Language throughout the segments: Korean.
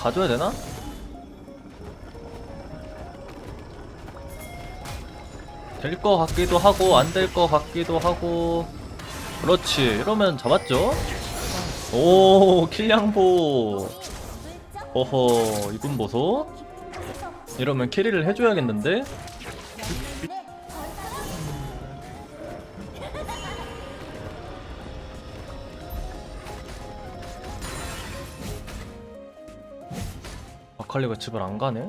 어? 가져야 되나? 될거 같기도 하고 안될거 같기도 하고 그렇지 이러면 잡았죠? 오 킬량보 어허 이분 보소 이러면 캐리를 해줘야겠는데? 아칼리가 집을 안 가네?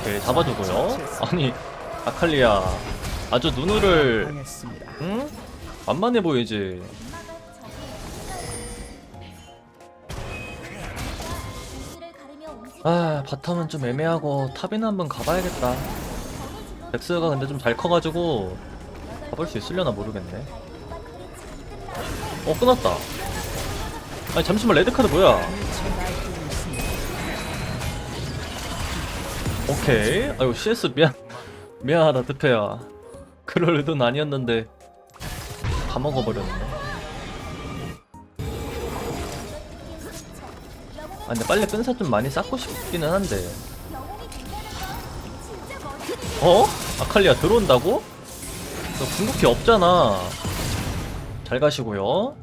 오케이 잡아주고요 아니 아칼리야 아주 누누를. 응? 만만해 보이지 아 바텀은 좀 애매하고 탑이나 한번 가봐야겠다 덱스가 근데 좀 잘 커가지고 가볼 수 있으려나 모르겠네 어 끊었다. 아니 잠시만 레드카드 뭐야? 오케이. 아유 CS 미안. 미안하다 드페야. 그럴 의도는 아니었는데 다 먹어버렸네. 아 근데 빨리 끈사 좀 많이 쌓고 싶기는 한데. 어? 아칼리아 들어온다고? 너 궁극기 없잖아 잘 가시고요.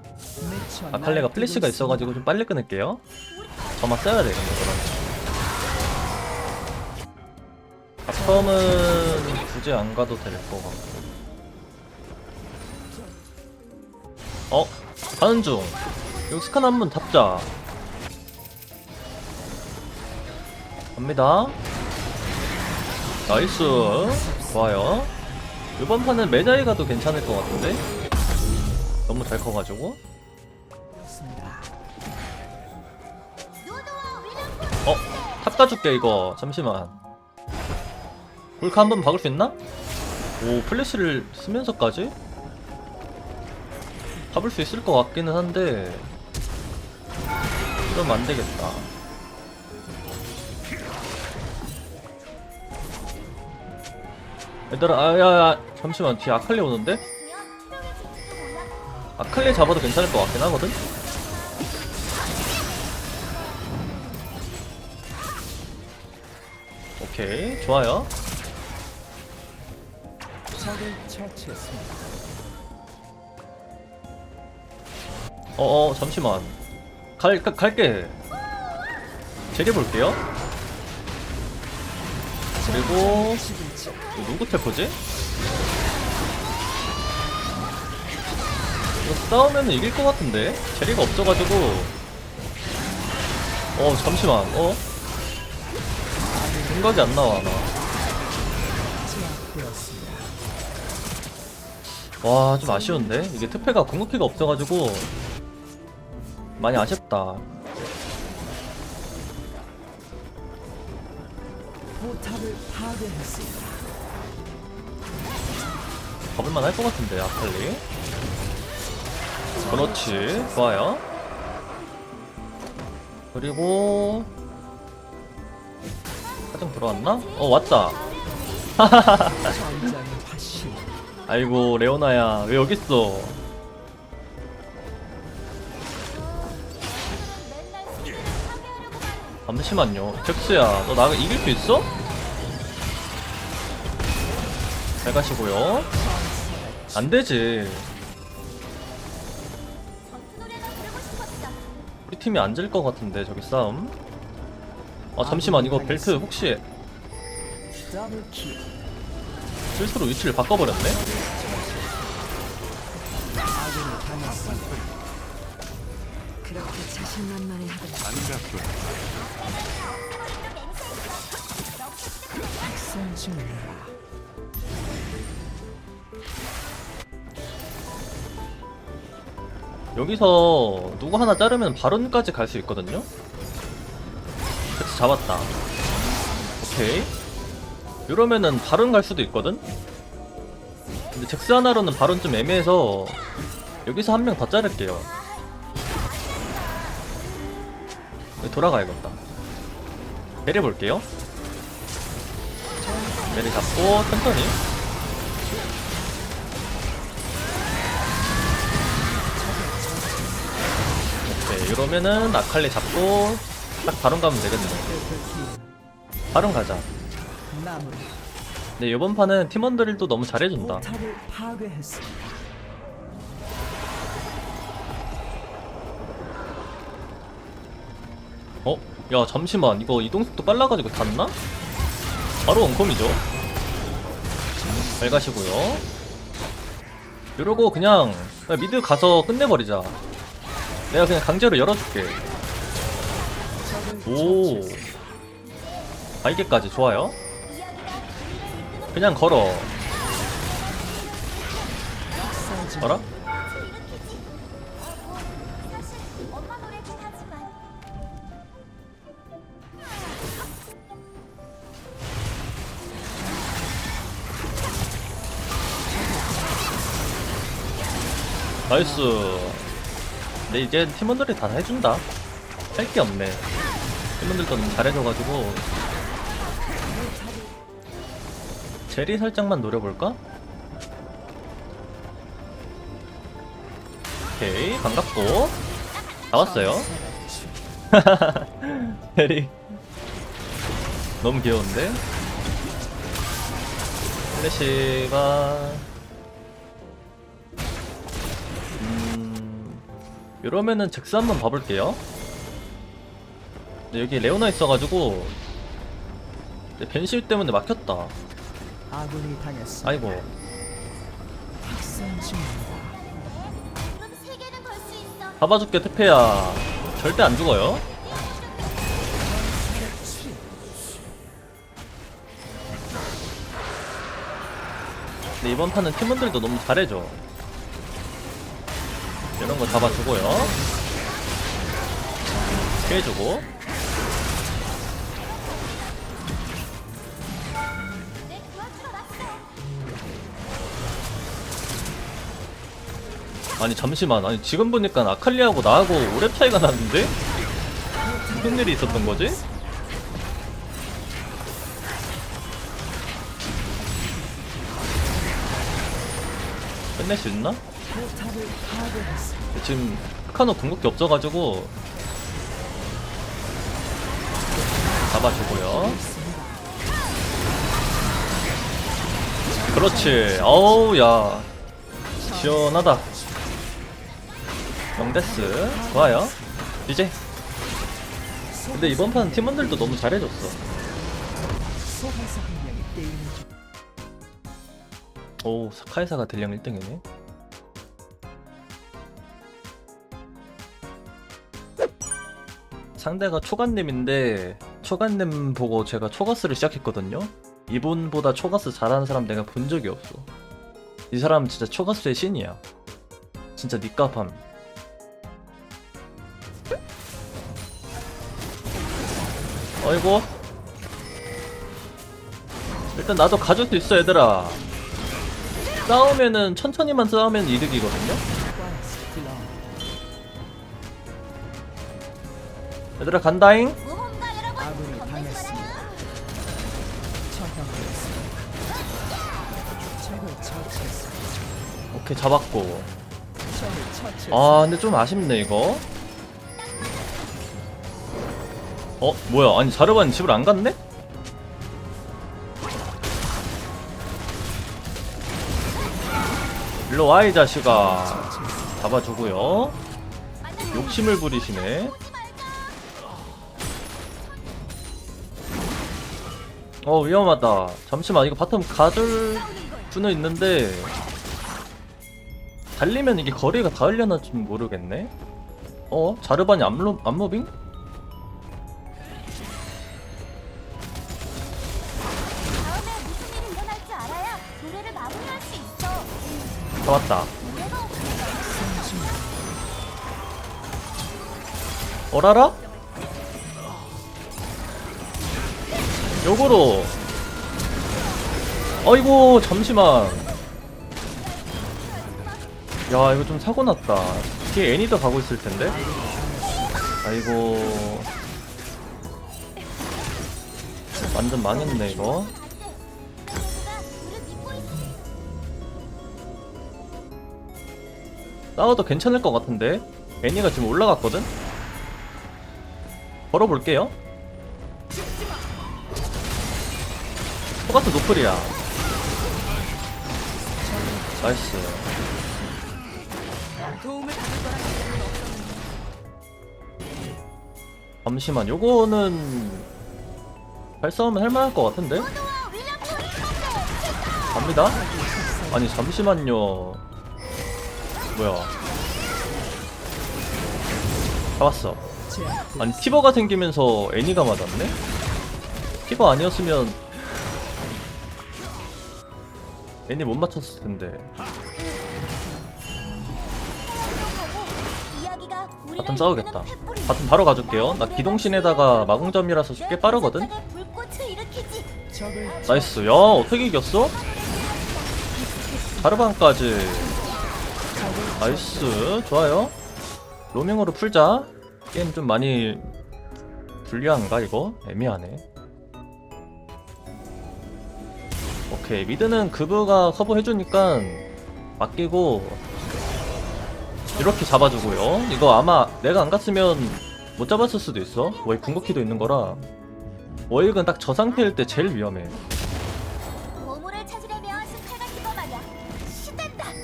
미쳐 아칼리가 플래시가 있어가지고 좀 빨리 끊을게요. 저만 써야 돼 근데 그럼. 바텀은 굳이 안 가도 될 것 같고. 어? 가는 중. 여기 스칸 한번 잡자. 갑니다. 나이스. 좋아요. 이번 판은 메자이 가도 괜찮을 것 같은데 너무 잘 커가지고. 어? 탑 가줄게 이거 잠시만 골카 한번 박을 수 있나? 오 플래시를 쓰면서까지? 잡을 수 있을 것 같기는 한데 이러면 안 되겠다 얘들아 아야야 잠시만 뒤에 아칼리 오는데? 아칼리 잡아도 괜찮을 것 같긴 하거든? 오케이 좋아요. 어어 잠시만 갈, 가, 갈게 제리 볼게요 그리고 누구 태포지? 이거 싸우면 이길 것 같은데 제리가 없어가지고 어 잠시만 어? 생각이 안 나와 나. 와 좀 아쉬운데 이게 특패가 궁극기가 없어가지고 많이 아쉽다. 가볼만 할 것 같은데 아칼리 그렇지 좋아요 그리고 사정 들어왔나? 어 왔다. 아이고 레오나야 왜 여기 있어 잠시만요 잭스야 너 나 이길 수 있어? 잘 가시고요 안 되지 팀이 안 질 것 같은데 저기 싸움 아 잠시만 이거 벨트 혹시. 실수로 위치를 바꿔버렸네? 여기서 누구 하나 자르면 바론까지 갈 수 있거든요? 그래서 잡았다. 오케이. 이러면은 바론 갈 수도 있거든? 근데 잭스 하나로는 바론 좀 애매해서 여기서 한 명 더 자를게요. 돌아가야겠다. 내려볼게요. 내리 잡고 천천히 이러면은 아칼리 잡고 딱 바론 가면 되겠네. 바론 가자. 근데 이번 판은 팀원들도 너무 잘해준다. 어? 야 잠시만 이거 이동속도 빨라가지고 닿나? 바로 원컴이죠 잘 가시고요 이러고 그냥 미드 가서 끝내버리자 내가 그냥 강제로 열어줄게 오 처치했습니다. 발개까지 좋아요 그냥 걸어. 걸어? 나이스 근데 이제 팀원들이 다 해준다. 할 게 없네. 팀원들도 너무 잘해줘가지고. 제리 살짝만 노려볼까? 오케이 반갑고. 나왔어요. 제리. 너무 귀여운데? 플래시가 이러면은 잭스 한번 봐볼게요. 근데 여기 레오나 있어가지고 근데 벤실 때문에 막혔다. 아군이 당했습니다. 아이고. 잡아줄게 태페야. 절대 안 죽어요. 근데 이번 판은 팀원들도 너무 잘해줘 이런 거 잡아주고요 왔어. 아니 잠시만 아니 지금 보니까 아칼리하고 나하고 오래 차이가 나는데? 무슨 일이 있었던 거지? 끝낼 수 있나? 지금 스카노 궁극기 없어가지고 잡아주고요. 그렇지. 어우 야. 시원하다. 영데스. 좋아요. 이제. 근데 이번 판 팀원들도 너무 잘해줬어. 오 사카이사가 딜량 1등이네 상대가 초간님인데 초간님 보고 제가 초가스를 시작했거든요. 이분보다 초가스 잘하는 사람 내가 본 적이 없어. 이 사람 진짜 초가스의 신이야. 진짜 니값함. 어이구 일단 나도 가줄 수 있어 얘들아. 싸우면은 천천히만 싸우면 이득이거든요 얘들아 간다잉 아군이 당했습니다. 처형되었습니다. 적을 처치했습니다. 오케이 잡았고 적을 처치했습니다. 아 근데 좀 아쉽네 이거 어 뭐야 아니 자르반 집을 안 갔네? 일로 와 이 자식아. 잡아주고요 욕심을 부리시네 어 위험하다 잠시만 이거 바텀 가줄 수는 있는데 달리면 이게 거리가 닿으려나 좀 모르겠네 어? 자르반이 암로, 있어. 잡았다 어라라? 요거로. 어이구 잠시만. 야 이거 좀 사고 났다. 뒤에 애니도 가고 있을 텐데? 아이고. 완전 망했네 이거. 싸워도 괜찮을 것 같은데? 애니가 지금 올라갔거든? 걸어볼게요 토가스 노플이야. 나이스 잠시만 요거는 잘 싸우면 할만할 것 같은데? 갑니다. 아니 잠시만요. 뭐야. 잡았어. 아니 피버가 생기면서 애니가 맞았네? 피버 아니었으면 애니 못 맞췄을 텐데. 바텀 싸우겠다. 바텀 바로 가줄게요. 나 기동신에다가 마공점이라서 꽤 빠르거든? 나이스. 야 어떻게 이겼어? 자르반까지. 나이스. 좋아요. 로밍으로 풀자. 게임 좀 많이 불리한가 이거? 애매하네 오케이. 미드는 그브가 커버해주니까 맡기고 이렇게 잡아주고요. 이거 아마 내가 안 갔으면 못 잡았을 수도 있어. 워이 궁극기도 있는 거라. 워익은 딱 저 상태일 때 제일 위험해.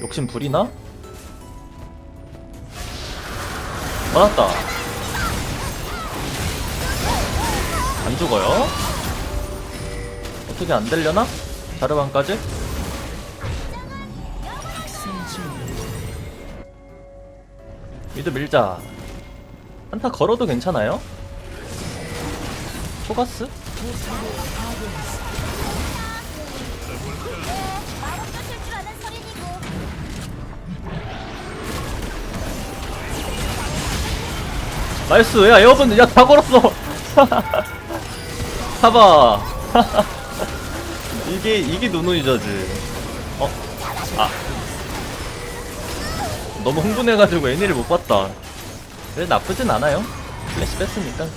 욕심 부리나? 맞았다. 안 죽어요? 어떻게 안 되려나? 자르반까지? 미드 밀자 한타 걸어도 괜찮아요? 서린이고. 나이스 야 에어본 야다 걸었어 사봐 이게 이게 누누이저지 어? 아. 너무 흥분해가지고 애니를 못 봤다. 그래 나쁘진 않아요. 플래시 뺐으니까.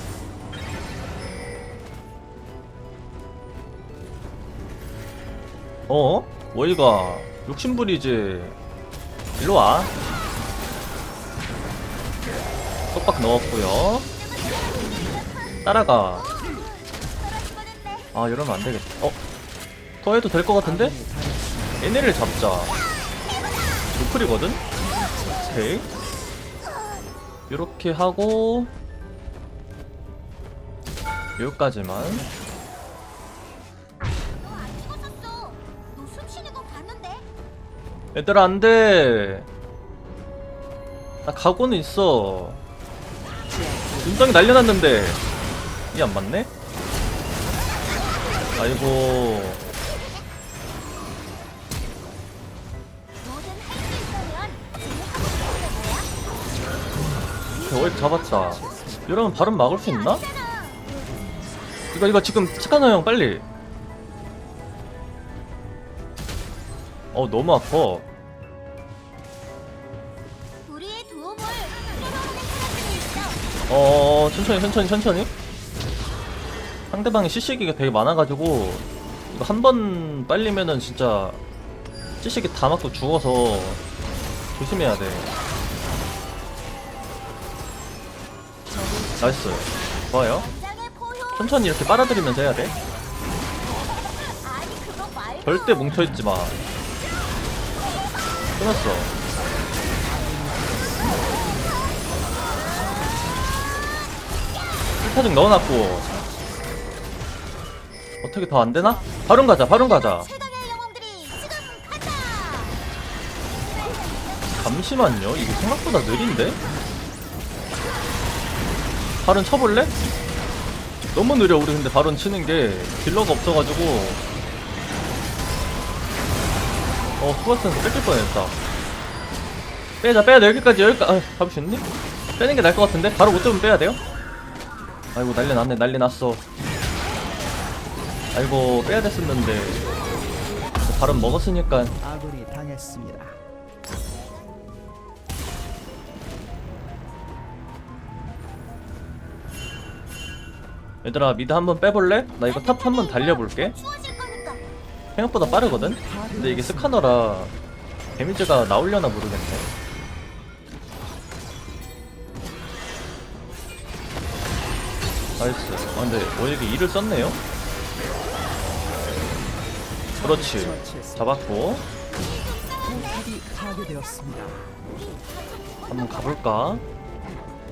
어? 워이가. 욕심부리지. 일로 와. 속박 넣었고요. 따라가. 아 이러면 안 되겠다. 어? 더 해도 될 것 같은데? 얘네를 잡자 노플이거든? 오케이 이렇게 하고 여기까지만? 얘들아 안돼 나 가고는 있어 눈덩이 날려놨는데 이게 안 맞네? 아이고 오케이, 오입 잡았다 이러면 바로 막을 수 있나? 이거 이거 지금 치카노 형 빨리 어 너무 아파 우리의 도움을 사람들이 있어. 어 천천히 천천히 천천히 상대방이 CC기가 되게 많아가지고 이거 한 번 빨리면은 진짜 CC기 다 맞고 죽어서 조심해야 돼 나이스 좋아요. 천천히 이렇게 빨아들이면서 해야 돼. 절대 뭉쳐있지 마 끊었어 필타증 넣어놨고 어떻게 더 안되나? 바론 가자 바론 가자. 잠시만요 이게 생각보다 느린데? 바론 쳐볼래? 너무 느려 우리 근데 바론 치는 게 딜러가 없어가지고 어 수바스에서 뺏길 뻔했다 빼자 빼야 돼 여기까지 여기까지 아, 잡을 수 있니? 빼는 게 나을 것 같은데? 바로 못 잡으면 빼야 돼요? 아이고 난리 났네 난리 났어 아이고 빼야 됐었는데 바론 먹었으니까 아군이 당했습니다. 얘들아 미드 한번 빼볼래? 나 이거 탑 한번 달려볼게. 생각보다 빠르거든? 근데 이게 스카너라 데미지가 나오려나 모르겠네 나이스 아 근데 원익이 일을 썼네요 그렇지 잡았고. 한번 가볼까?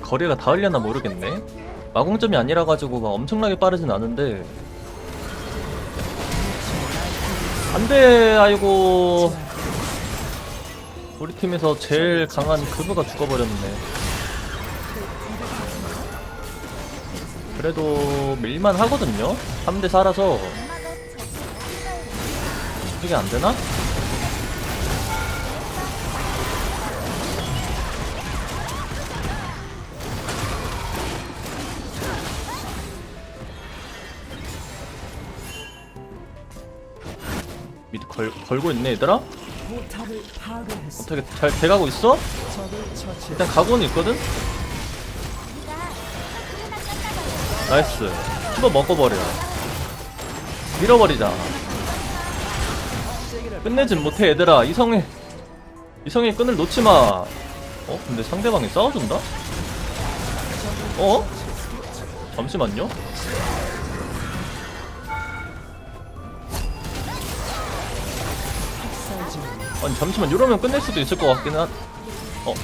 거리가 닿으려나 모르겠네 마공점이 아니라 가지고 막 엄청나게 빠르진 않은데. 안돼 아이고. 우리 팀에서 제일 강한 그브가 죽어버렸네. 그래도 밀만 하거든요? 3대 4라서. 엄마가 저 이게 안되나? 걸, 걸고 있네 얘들아? 어떻게 잘 돼가고 있어? 일단 가고는 있거든? 나이스 씹어 먹어버려 밀어버리자 끝내진 못해 얘들아 이성의 이성의 끈을 놓지마 어? 근데 상대방이 싸워준다? 어? 잠시만요 아니 잠시만 이러면 끝낼 수도 있을 것 같긴 한 어?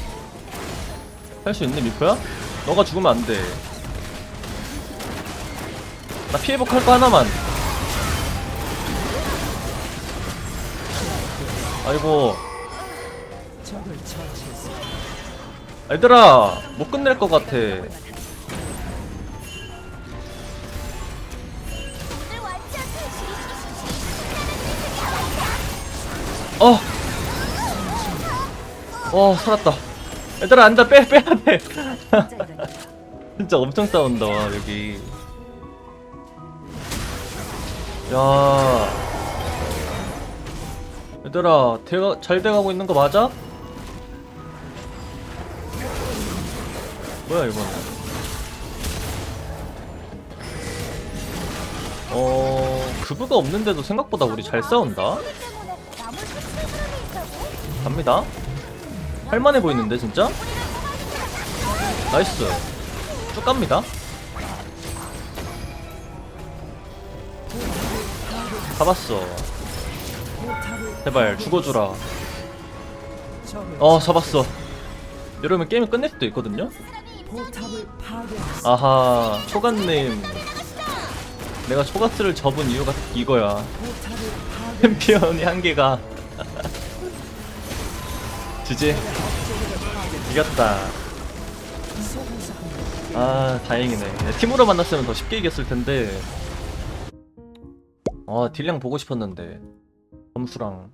할 수 있네 미코야? 너가 죽으면 안돼 나 피해복 할 거 하나만 아이고. 얘들아 못 끝낼 것 같아 어! 어 살았다. 얘들아 앉아. 빼 빼야돼. 진짜 엄청 싸운다 여기. 야. 얘들아 대가, 잘 돼가고 있는 거 맞아? 뭐야 이거는 어... 그브가 없는데도 생각보다 우리 잘 싸운다? 갑니다 할만해 보이는데 진짜? 나이스. 쭉 갑니다. 잡았어. 제발 죽어주라. 어 잡았어. 이러면 게임을 끝낼 수도 있거든요. 아하 초간님. 내가 초가스를 접은 이유가 이거야. 챔피언이 한계가 지지. 이겼다. 아 다행이네 팀으로 만났으면 더 쉽게 이겼을 텐데. 아 딜량 보고 싶었는데. 점수랑